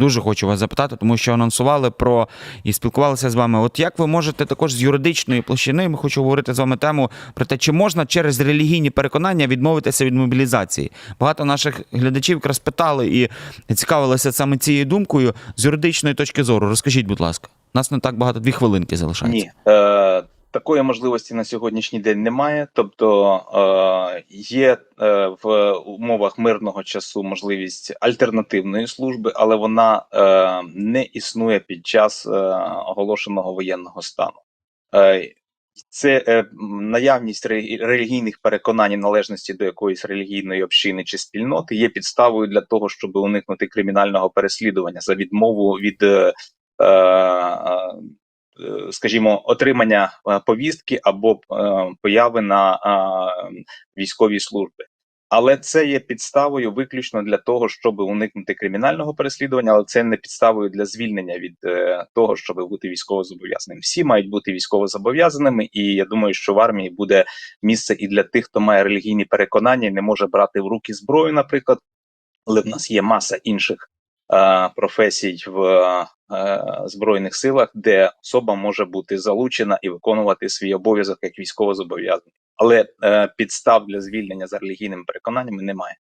Дуже хочу вас запитати, тому що анонсували про і спілкувалися з вами. От як ви можете також з юридичної площини, ми хочу говорити з вами тему про те, чи можна через релігійні переконання відмовитися від мобілізації? Багато наших глядачів якраз питали і цікавилися саме цією думкою з юридичної точки зору. Розкажіть, будь ласка, у нас не так багато, дві хвилинки залишається. Ні, е, такої можливості на сьогоднішній день немає. Тобто е, є е, в умовах мирного часу можливість альтернативної служби, але вона е, не існує під час е, оголошеного воєнного стану. Е, це е, наявність релігійних переконань і належності до якоїсь релігійної общини чи спільноти є підставою для того, щоб уникнути кримінального переслідування за відмову від е, е, скажімо, отримання е, повістки або е, появи на е, військовій службі. Але це є підставою виключно для того, щоб уникнути кримінального переслідування, але це не підставою для звільнення від е, того, щоб бути військовозобов'язаним. Всі мають бути військовозобов'язаними, і я думаю, що в армії буде місце і для тих, хто має релігійні переконання, і не може брати в руки зброю, наприклад. Але в нас є маса інших е, професій в е, збройних силах, де особа може бути залучена і виконувати свій обов'язок як військовозобов'язаний. Але е, підстав для звільнення за релігійними переконаннями немає.